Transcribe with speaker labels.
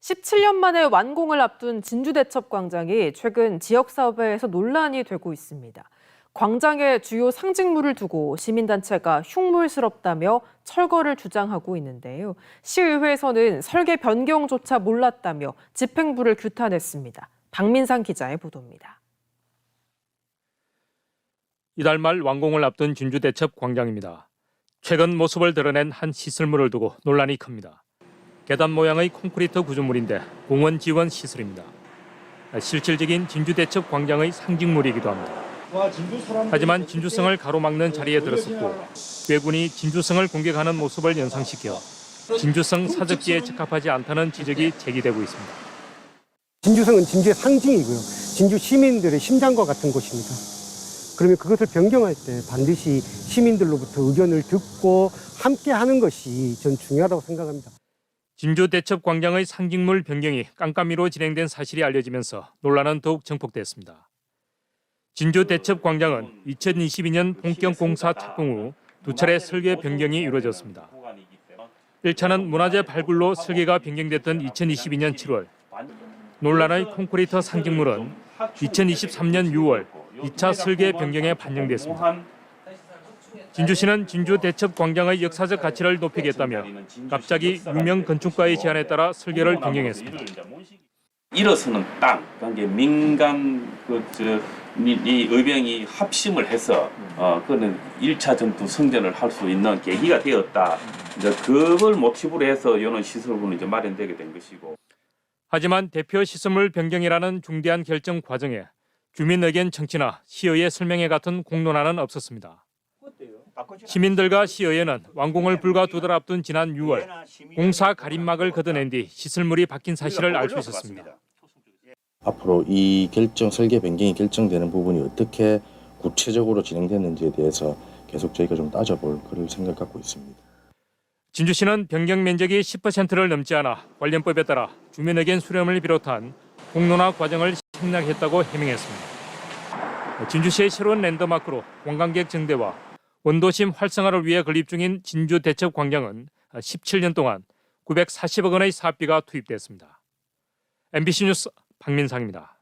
Speaker 1: 17년 만에 완공을 앞둔 진주대첩광장이 최근 지역 사업에서 논란이 되고 있습니다. 광장에 주요 상징물을 두고 시민단체가 흉물스럽다며 철거를 주장하고 있는데요. 시의회에서는 설계 변경조차 몰랐다며 집행부를 규탄했습니다. 박민상 기자의 보도입니다.
Speaker 2: 이달 말 완공을 앞둔 진주대첩 광장입니다. 최근 모습을 드러낸 한 시설물을 두고 논란이 큽니다. 계단 모양의 콘크리트 구조물인데 공원 지원 시설입니다. 실질적인 진주 대첩 광장의 상징물이기도 합니다. 하지만 진주성을 가로막는 자리에 들었었고 괴군이 진주성을 공격하는 모습을 연상시켜 진주성 사적지에 적합하지 않다는 지적이 제기되고 있습니다.
Speaker 3: 진주성은 진주의 상징이고요. 진주 시민들의 심장과 같은 곳입니다. 그러면 그것을 변경할 때 반드시 시민들로부터 의견을 듣고 함께 하는 것이 전 중요하다고 생각합니다.
Speaker 2: 진주 대첩 광장의 상징물 변경이 깜깜이로 진행된 사실이 알려지면서 논란은 더욱 증폭됐습니다. 진주 대첩 광장은 2022년 본격 공사 착공 후 두 차례 설계 변경이 이루어졌습니다. 1차는 문화재 발굴로 설계가 변경됐던 2022년 7월, 논란의 콘크리트 상징물은 2023년 6월 2차 설계 변경에 반영됐습니다. 진주시는 진주 대첩 광장의 역사적 가치를 높이겠다며 갑자기 유명 건축가의 제안에 따라 설계를 변경했습니다.
Speaker 4: 일어서는 땅, 그러니까 민간 그저 이 의병이 합심을 해서 어 그는 1차 전투 성전을 할 수 있는 계기가 되었다. 이제 그걸 모티브로 해서 이런 시설부는 이제 마련되게 된 것이고.
Speaker 2: 하지만 대표 시설물 변경이라는 중대한 결정 과정에 주민 의견 청취나 시의회 설명회 같은 공론화는 없었습니다. 시민들과 시의회는 완공을 불과 두 달 앞둔 지난 6월 공사 가림막을 걷어낸 뒤 시설물이 바뀐 사실을 알 수 있었습니다.
Speaker 5: 앞으로 이 결정 설계 변경이 결정되는 부분이 어떻게 구체적으로 진행됐는지에 대해서 계속 저희가 좀 따져볼 그럴 생각 갖고 있습니다.
Speaker 2: 진주시는 변경 면적이 10%를 넘지 않아 관련법에 따라 주민 의견 수렴을 비롯한 공론화 과정을 생략했다고 해명했습니다. 진주시의 새로운 랜드마크로 관광객 증대와 원도심 활성화를 위해 건립 중인 진주 대첩 광장은 17년 동안 940억 원의 사업비가 투입됐습니다. MBC 뉴스 박민상입니다.